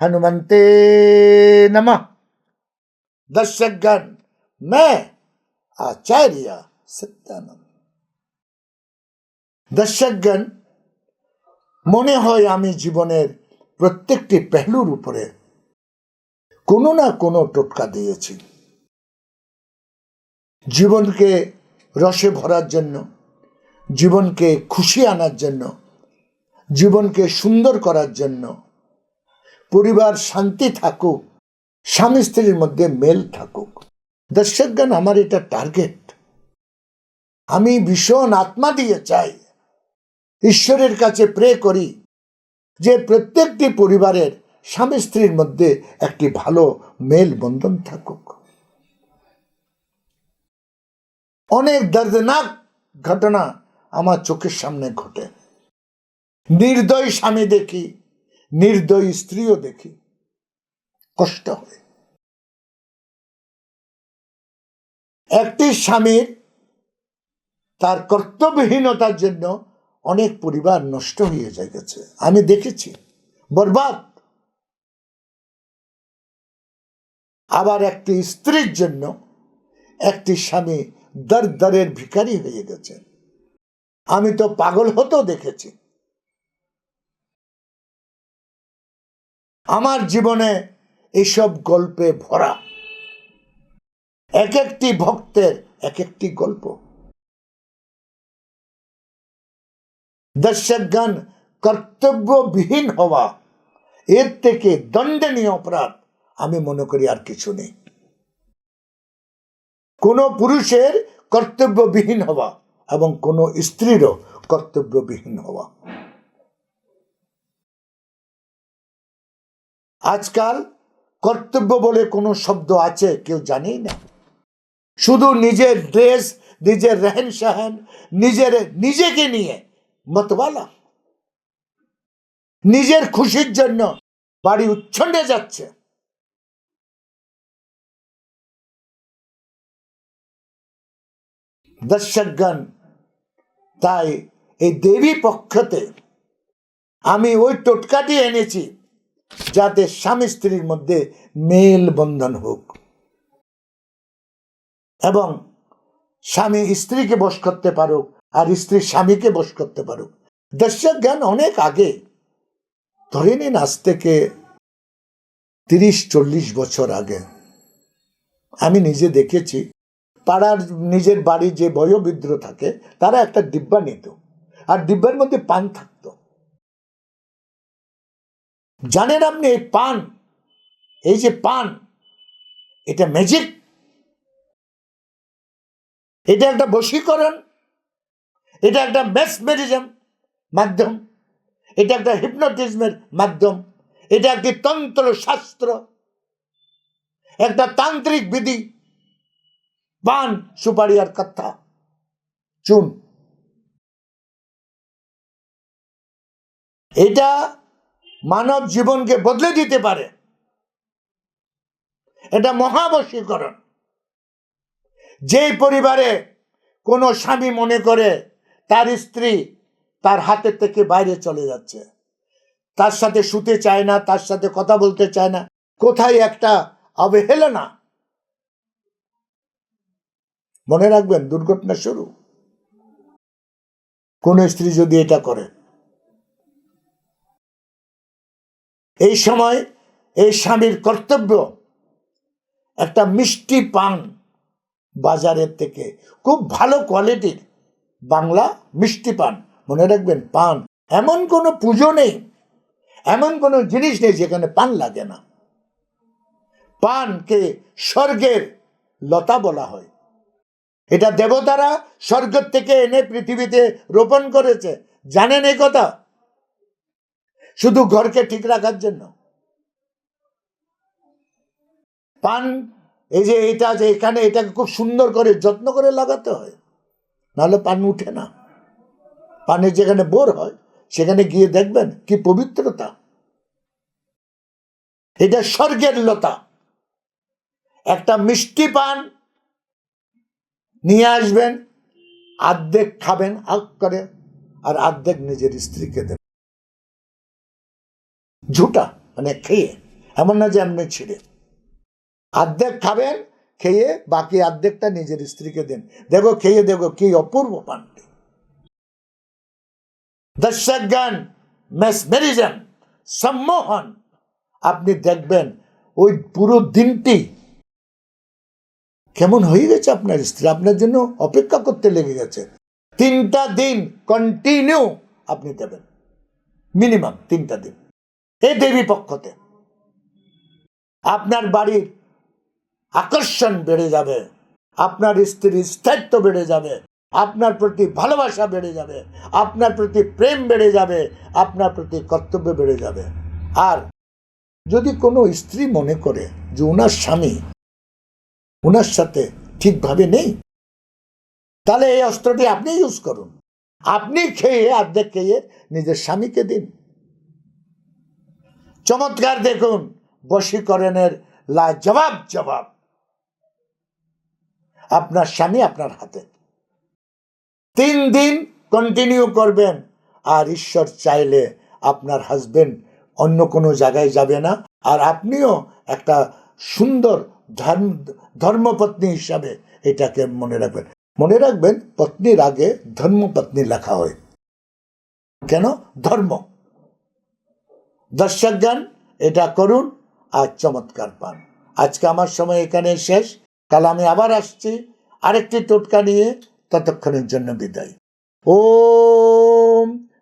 हनुमंते नमः दर्शकगण मैं आचार्य सत्यानंद দর্শকগণ মনে হয় আমি জীবনের প্রত্যেকটি পেহলুর উপরে কোনো না কোনো টোটকা দিয়েছি জীবনকে রসে ভরার জন্য জীবনকে খুশি আনার জন্য জীবনকে সুন্দর করার জন্য পরিবার শান্তি থাকুক, স্বামী স্ত্রীর মধ্যে মেল থাকুক। দর্শকগণ আমার এটা টার্গেট আমি ভীষণ আত্মা দিয়ে চাই, ঈশ্বরের কাছে প্রে করি যে প্রত্যেকটি পরিবারের স্বামী স্ত্রীর মধ্যে একটি ভালো মেল বন্ধন থাকুক। অনেক দর্দনাক ঘটনা আমার চোখের সামনে ঘটে। নির্দয় স্বামী দেখি নির্দয়ী স্ত্রীও দেখি। কষ্ট হয়। একটি স্বামীর তার কর্তব্যহীনতার জন্য অনেক পরিবার নষ্ট হয়ে যায় গেছে। আমি দেখেছি। বরবাদ। আবার একটি স্ত্রীর জন্য একটি স্বামী দর দরের ভিখারি হয়ে গেছে। আমি তো পাগল হতেও দেখেছি। আমার জীবনে এইসব গল্পে ভরা। এক একটি ভক্তের এক একটি গল্প। দর্শকগণ, কর্তব্যবিহীন হওয়া, এর থেকে দণ্ডনীয় অপরাধ আমি মনে করি আর কিছু নেই। কোন পুরুষের কর্তব্যবিহীন হওয়া এবং কোন স্ত্রীরও কর্তব্যবিহীন হওয়া। আজকাল কর্তব্য বলে কোনো শব্দ আছে, কেউ জানেই না। শুধু নিজের ড্রেস, নিজের রেহেন সাহেন, নিজের, নিজেকে নিয়ে মতবালা। নিজের খুশির জন্য বাড়ি উচ্ছন্নে যাচ্ছে। দর্শকগণ, তাই এই দেবী পক্ষতে আমি ওই টোটকাটি এনেছি। যাতে স্বামী স্ত্রীর মধ্যে মেল বন্ধন হোক। এবং স্বামী স্ত্রীকে বশ করতে পারুক আর স্ত্রী স্বামীকে বশ করতে পারুক। দর্শক জ্ঞান অনেক আগে, ধরে নিন আজ থেকে তিরিশ, চল্লিশ বছর আগে, আমি নিজে দেখেছি, পাড়ার নিজের বাড়ি যে বয়োবৃদ্ধ থাকে, তারা একটা ডিব্বা নিত। আর ডিব্বার মধ্যে পান থাকতো। জানেন আপনি, এই পান, এই যে পান, এটা ম্যাজিক এটা একটা বশীকরণ, এটা একটা মেসমেরিজম মাধ্যম, এটা একটা হিপনোটিজমের মাধ্যম, এটা একটি তন্ত্র শাস্ত্র, একটা তান্ত্রিক বিধি। পান সুপারি আর কথা। চুন এটা মানব জীবনকে বদলে দিতে পারে। এটা মহাবশীকরণ। যে পরিবারে কোনো স্বামী মনে করে তার স্ত্রী তার হাতের থেকে বাইরে চলে যাচ্ছে, তার সাথে শুতে চায় না, তার সাথে কথা বলতে চায় না, কোথায় একটা অবহেলনা। মনে রাখবেন, দুর্ঘটনা শুরু। কোন স্ত্রী যদি এটা করে এই সময় এই স্বামীর কর্তব্য একটা মিষ্টি পান বাজারের থেকে, খুব ভালো কোয়ালিটির বাংলা মিষ্টি পান। মনে রাখবেন, পান। এমন কোনো পুজো নেই, এমন কোনো জিনিস নেই যেখানে পান লাগে না। পানকে স্বর্গের লতা বলা হয়। এটা দেবতারা স্বর্গ থেকে এনে পৃথিবীতে রোপণ করেছে। জানেন এই কথা? শুধু ঘরকে ঠিক রাখার জন্য। পান, এই যে এটা যে এখানে এটাকে খুব সুন্দর করে যত্ন করে লাগাতে হয়, নাহলে পান উঠে না। পানের যেখানে বোর হয়, সেখানে গিয়ে দেখবেন কি পবিত্রতা। এটা স্বর্গের লতা। একটা মিষ্টি পান নিয়ে আসবেন, আর্ধেক খাবেন, আগ করে, আর আর্ধেক নিজের স্ত্রীকে দেবেন। ঝুটা মানে খেয়ে, এমন না যে এমনি ছিঁড়ে। অর্ধেক খাবেন, খেয়ে বাকি অর্ধেকটা নিজের স্ত্রীকে দেন। দেখো, খেয়ে দেখো, কি অপূর্ব পানটি দর্শকগণ মেসমেরিজম সম্মোহন। আপনি দেখবেন, ওই পুরো দিনটি কেমন হয়ে গেছে আপনার স্ত্রী। আপনার জন্য অপেক্ষা করতে লেগে গেছে। তিনটা দিন কন্টিনিউ আপনি দেবেন। মিনিমাম তিনটা দিন। এই দেবী পক্ষতে, আপনার বাড়ির আকর্ষণ বেড়ে যাবে, আপনার স্ত্রীর স্থায়িত্ব বেড়ে যাবে, আপনার প্রতি ভালোবাসা বেড়ে যাবে, আপনার প্রতি প্রেম বেড়ে যাবে, আপনার প্রতি কর্তব্য বেড়ে যাবে। আর যদি কোনো স্ত্রী মনে করে যে ওনার স্বামী ওনার সাথে ঠিকভাবে নেই, তাহলে এই অস্ত্রটি আপনি ইউজ করুন। আপনি খেয়ে অর্ধেক খেয়ে নিজের স্বামীকে দিন। চমৎকার দেখুন, বশীকরণের জবাব জবাব। আপনার স্বামী আপনার হাতে। তিন দিন কন্টিনিউ করবেন, আর ঈশ্বর চাইলে আপনার হাজবেন্ড অন্য কোনো জায়গায় যাবে না, আর আপনিও একটা সুন্দর ধর্ম ধর্মপত্নী হিসাবে এটাকে মনে রাখবেন। মনে রাখবেন, পত্নীর আগে ধর্মপত্নী লেখা হয়। কেন? ধর্ম। দর্শকগণ, এটা করুন আর চমৎকার পান। আজকে আমার সময় এখানে শেষ। কাল আমি আবার আসছি। আরেকটি টোটকা নিয়ে ততক্ষণের জন্য বিদায়। ও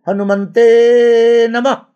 হনুমন্তে নমঃ।